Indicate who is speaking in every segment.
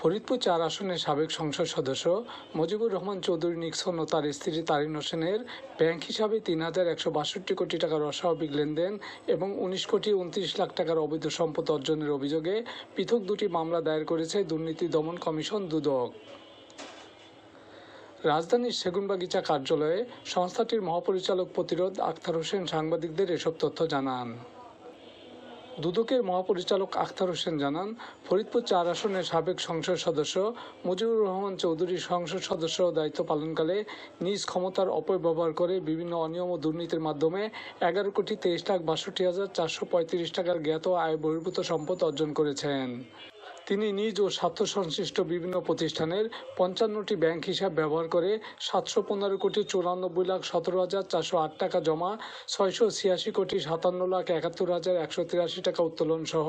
Speaker 1: ফরিদপুর চার আসনের সাবেক সংসদ সদস্য মুজিবুর রহমান চৌধুরী নিক্সন ও তার স্ত্রী তারিন হোসেনের ব্যাংক হিসাবে তিন হাজার একশো বাষট্টি কোটি টাকার অস্বাভাবিক লেনদেন এবং উনিশ কোটি উনত্রিশ লাখ টাকার অবৈধ সম্পদ অর্জনের অভিযোগে পৃথক দুটি মামলা দায়ের করেছে দুর্নীতি দমন কমিশন দুদক। রাজধানীর সেগুনবাগিচা কার্যালয়ে সংস্থাটির মহাপরিচালক প্রতিরোধ আখতার হোসেন সাংবাদিকদের এসব তথ্য জানান। দুদকের মহাপরিচালক আখতার হোসেন জানান, ফরিদপুর চার আসনের সাবেক সংসদ সদস্য মুজিবুর রহমান চৌধুরী সংসদ সদস্য দায়িত্ব পালনকালে নিজ ক্ষমতার অপব্যবহার করে বিভিন্ন অনিয়ম ও দুর্নীতির মাধ্যমে এগারো কোটি তেইশ লাখ বাষট্টি হাজার চারশো পঁয়ত্রিশ টাকার জ্ঞাত আয় বহির্ভূত সম্পদ অর্জন করেছেন। তিনি নিজ ও স্বার্থ সংশ্লিষ্ট বিভিন্ন প্রতিষ্ঠানের পঞ্চান্নটি ব্যাংক হিসাব ব্যবহার করে সাতশো পনেরো কোটি চুরানব্বই লাখ সতেরো হাজার চারশো আট টাকা জমা, ছয়শো ছিয়াশি কোটি সাতান্ন লাখ একাত্তর হাজার একশো তিরাশি টাকা উত্তোলন সহ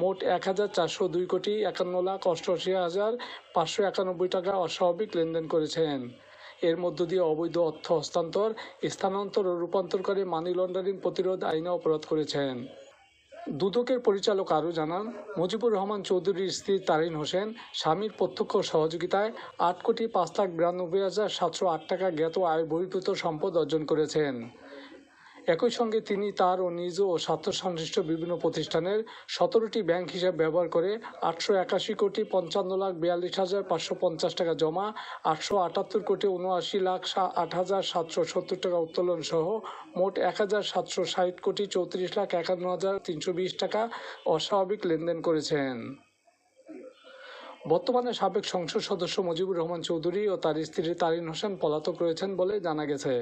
Speaker 1: মোট এক হাজার চারশো দুই কোটি একান্ন লাখ অষ্টআশি হাজার পাঁচশো একানব্বই টাকা অস্বাভাবিক লেনদেন করেছেন। এর মধ্য দিয়ে অবৈধ অর্থ হস্তান্তর, স্থানান্তর ও রূপান্তর করে মানি লন্ডারিং প্রতিরোধ আইনে অপরাধ করেছেন। দুদকের পরিচালক আরও জানান, মুজিবুর রহমান চৌধুরীর স্ত্রী তারিন হোসেন স্বামীর প্রত্যক্ষ সহযোগিতায় আট কোটি পাঁচ লাখ বিরানব্বই হাজার সাতশো আট টাকা জ্ঞাত আয় বহির্ভূত সম্পদ অর্জন করেছেন। একই সঙ্গে তিনি তার ও নিজ ও স্বার্থ সংশ্লিষ্ট বিভিন্ন প্রতিষ্ঠানের সতেরোটি ব্যাংক হিসাব ব্যবহার করে আটশো একাশি কোটি পঞ্চান্ন লাখ বিয়াল্লিশ হাজার পাঁচশো পঞ্চাশ টাকা জমা, আটশো আটাত্তর কোটি উনআশি লাখ আট হাজার সাতশো সত্তর টাকা উত্তোলন সহ মোট এক হাজার সাতশো ষাট কোটি চৌত্রিশ লাখ একান্ন হাজার তিনশো বিশ টাকা অস্বাভাবিক লেনদেন করেছেন। বর্তমানে সাবেক সংসদ সদস্য মুজিবুর রহমান চৌধুরী ও তার স্ত্রী তারিন হোসেন পলাতক রয়েছেন বলে জানা গেছে।